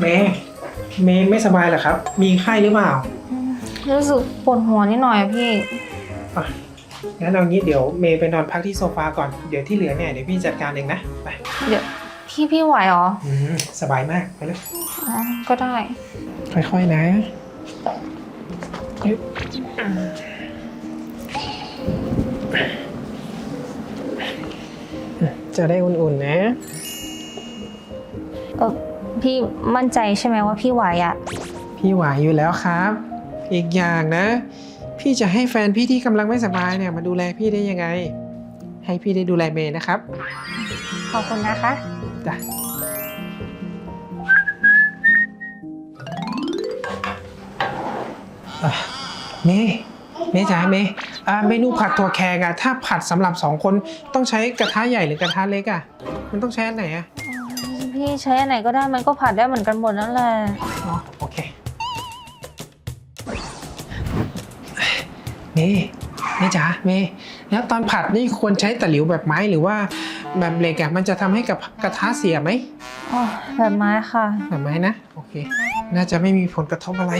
เมย์เมย์ไม่สบายเหรอครับ มีไข้หรือเปล่ารู้สึกปวดหัวนิดหน่อยอะพี่ อะงั้นเอางี้เดี๋ยวเมย์ไปนอนพักที่โซฟาก่อน เดี๋ยวที่เหลือเนี่ยเดี๋ยวพี่จัดการเองนะ ไปเดี๋ยว พี่พี่ไหวเหรออืมสบายมากไปเลย อ๋อก็ได้ ค่อยๆนะ จะได้อุ่นๆนะ เออพี่มั่นใจใช่ไหมว่าพี่ไหวอะพี่ไหวอยู่แล้วครับ อีกอย่างนะ พี่จะให้แฟนพี่ที่กำลังไม่สบายเนี่ยมาดูแลพี่ได้ยังไง ให้พี่ได้ดูแลเมย์นะครับขอบคุณนะคะ จ้ะอะเมย์ เมย์จ๋าเมย์อ่าเมนูผัดถั่วแขกอะถ้าผัดสำหรับสองคนต้องใช้กระทะใหญ่หรือกระทะเล็กอะมันต้องใช้อันไหนอะพี่ใช้อันไหนก็ได้มันก็ผัดได้เหมือนกันหมดนั่นแหละอ๋อโอเคเมย์เมย์จ๋าเมย์แล้วตอนผัดนี่ควรใช้ตะหลิวแบบไม้หรือว่าแบบเหล็กอะมันจะทำให้กับกระทะเสียไหมอ๋อแบบไม้ค่ะ แบบไม้นะ โอเค น่าจะไม่มีผลกระทบอะไร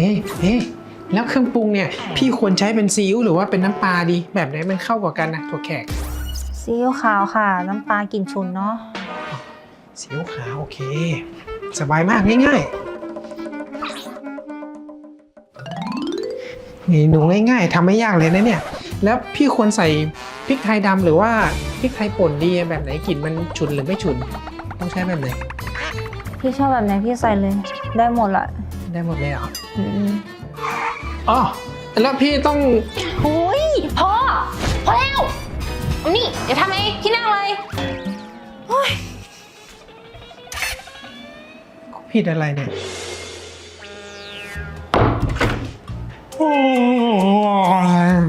เฮ้เฮ้แล้วเครื่องปรุงเนี่ย พี่ควรใช้เป็นซีอิ๊วหรือว่าเป็นน้ำปลาดี แบบไหนมันเข้ากว่ากันนะถั่วแขกซีอิ๊วขาวค่ะ น้ำปลากลิ่นฉุนเนาะซีอิ๊วขาวโอเค สบายมากง่ายๆนี่หนูง่ายๆทำไม่ยากเลยนะเนี่ย แล้วพี่ควรใส่พริกไทยดำหรือว่าพริกไทยป่นดีแบบไหนกลิ่นมันฉุนหรือไม่ฉุน ต้องใช้แบบไหนพี่ชอบแบบไหนพี่ใส่เลย ได้หมดละ ได้หมดเลยเหรออืมอ๋อแล้วพี่ต้องหุยพ่อพอแล้วเอานี่เดี๋ยวทำเองพี่นั่งเลยผิดอะไรเนี่ย โอ้ย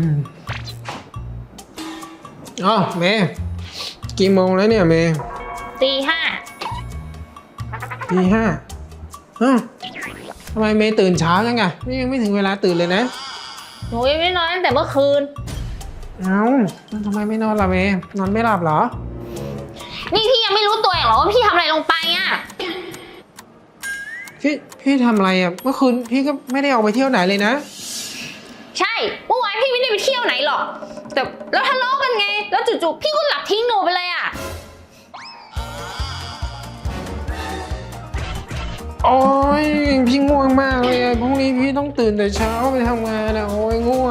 อ๋อเมย์กี่โมงแล้วเนี่ยเมย์ตีห้าตีห้าอ้าว ทำไมเมย์ตื่นเช้าจังอะนี่ยังไม่ถึงเวลาตื่นเลยนะ หนูยังไม่นอนตั้งแต่เมื่อคืน เอ้าแล้วทำไมไม่นอนล่ะเมย์นอนไม่หลับเหรอ นี่พี่ยังไม่รู้ตัวเองเหรอว่าพี่ทำอะไรลงไปอะ พี่พี่ทำอะไรอะเมื่อคืนพี่ก็ไม่ได้ออกไปเที่ยวไหนเลยนะ ใช่เมื่อวานพี่ไม่ได้ไปเที่ยวไหนหรอก แต่แล้วทะเลาะกันไง แล้วจู่ๆพี่ก็หลับทิ้งหนูไปเลยอะ โอ้ ยพี่ง่วงมากเลยอะพรุ่งนี้พี่ต้องตื่นแต่เช้าไปทำงานอะโอ้ยง่วง